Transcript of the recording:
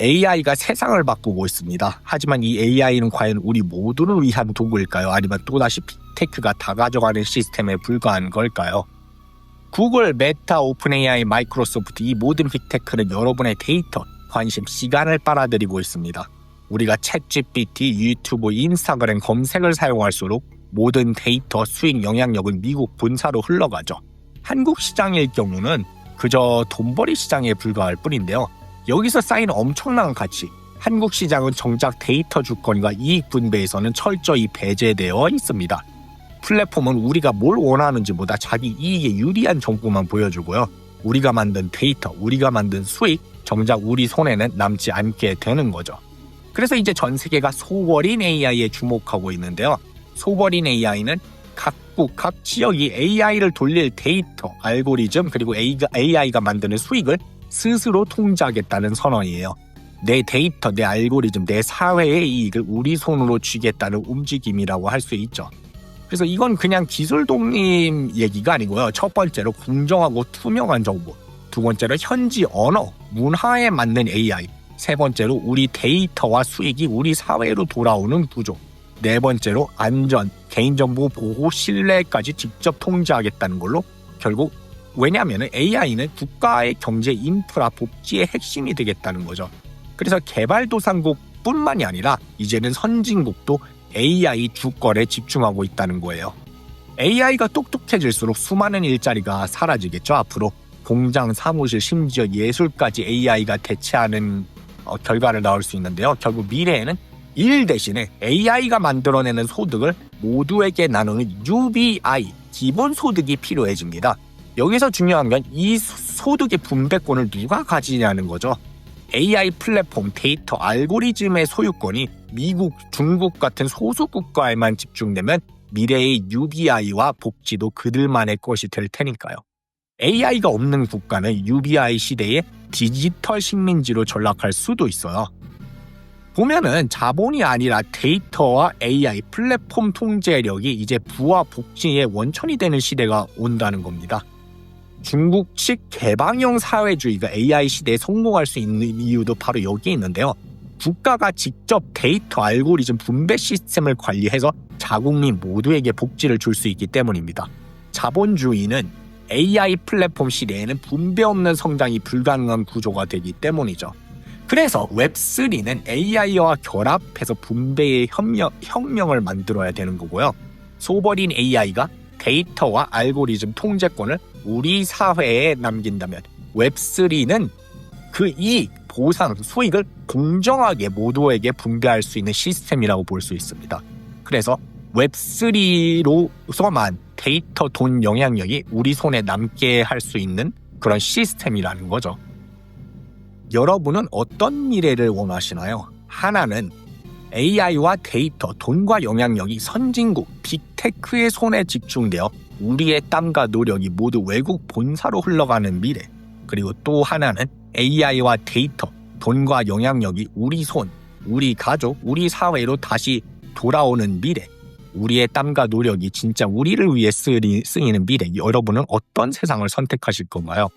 AI가 세상을 바꾸고 있습니다. 하지만 이 AI는 과연 우리 모두를 위한 도구일까요? 아니면 또다시 빅테크가 다 가져가는 시스템에 불과한 걸까요? 구글, 메타, 오픈 AI, 마이크로소프트 이 모든 빅테크는 여러분의 데이터, 관심, 시간을 빨아들이고 있습니다. 우리가 챗 GPT, 유튜브, 인스타그램 검색을 사용할수록 모든 데이터, 수익, 영향력은 미국 본사로 흘러가죠. 한국 시장일 경우는 그저 돈벌이 시장에 불과할 뿐인데요. 여기서 쌓인 엄청난 가치, 한국 시장은 정작 데이터 주권과 이익 분배에서는 철저히 배제되어 있습니다. 플랫폼은 우리가 뭘 원하는지보다 자기 이익에 유리한 정보만 보여주고요. 우리가 만든 데이터, 우리가 만든 수익, 정작 우리 손에는 남지 않게 되는 거죠. 그래서 이제 전 세계가 소월인 AI에 주목하고 있는데요. 소월인 AI는 각국, 각 지역이 AI를 돌릴 데이터, 알고리즘, 그리고 AI가 만드는 수익을 스스로 통제하겠다는 선언이에요. 내 데이터, 내 알고리즘, 내 사회의 이익을 우리 손으로 쥐겠다는 움직임이라고 할 수 있죠. 그래서 이건 그냥 기술 독립 얘기가 아니고요. 첫 번째로 공정하고 투명한 정보. 두 번째로 현지 언어, 문화에 맞는 AI. 세 번째로 우리 데이터와 수익이 우리 사회로 돌아오는 구조. 네 번째로 안전, 개인정보 보호, 신뢰까지 직접 통제하겠다는 걸로 결국 왜냐하면 AI는 국가의 경제 인프라 복지의 핵심이 되겠다는 거죠. 그래서 개발도상국뿐만이 아니라 이제는 선진국도 AI 주권에 집중하고 있다는 거예요. AI가 똑똑해질수록 수많은 일자리가 사라지겠죠, 앞으로. 공장, 사무실, 심지어 예술까지 AI가 대체하는 어, 결과를 나올 수 있는데요. 결국 미래에는 일 대신에 AI가 만들어내는 소득을 모두에게 나누는 UBI, 기본소득이 필요해집니다. 여기서 중요한 건 이 소득의 분배권을 누가 가지냐는 거죠. AI 플랫폼, 데이터, 알고리즘의 소유권이 미국, 중국 같은 소수 국가에만 집중되면 미래의 UBI와 복지도 그들만의 것이 될 테니까요. AI가 없는 국가는 UBI 시대의 디지털 식민지로 전락할 수도 있어요. 보면은 자본이 아니라 데이터와 AI 플랫폼 통제력이 이제 부와 복지의 원천이 되는 시대가 온다는 겁니다. 중국 측 개방형 사회주의가 AI 시대에 성공할 수 있는 이유도 바로 여기에 있는데요. 국가가 직접 데이터 알고리즘 분배 시스템을 관리해서 자국민 모두에게 복지를 줄 수 있기 때문입니다. 자본주의는 AI 플랫폼 시대에는 분배 없는 성장이 불가능한 구조가 되기 때문이죠. 그래서 웹3는 AI와 결합해서 분배의 혁명, 혁명을 만들어야 되는 거고요. 소버린 AI가 데이터와 알고리즘 통제권을 우리 사회에 남긴다면 웹3는 그 이익, 보상, 수익을 공정하게 모두에게 분배할 수 있는 시스템이라고 볼 수 있습니다. 그래서 웹3로서만 데이터, 돈, 영향력이 우리 손에 남게 할 수 있는 그런 시스템이라는 거죠. 여러분은 어떤 미래를 원하시나요? 하나는 AI와 데이터, 돈과 영향력이 선진국, 빅테크의 손에 집중되어 우리의 땀과 노력이 모두 외국 본사로 흘러가는 미래. 그리고 또 하나는 AI와 데이터, 돈과 영향력이 우리 손, 우리 가족, 우리 사회로 다시 돌아오는 미래. 우리의 땀과 노력이 진짜 우리를 위해 쓰이는 미래. 여러분은 어떤 세상을 선택하실 건가요?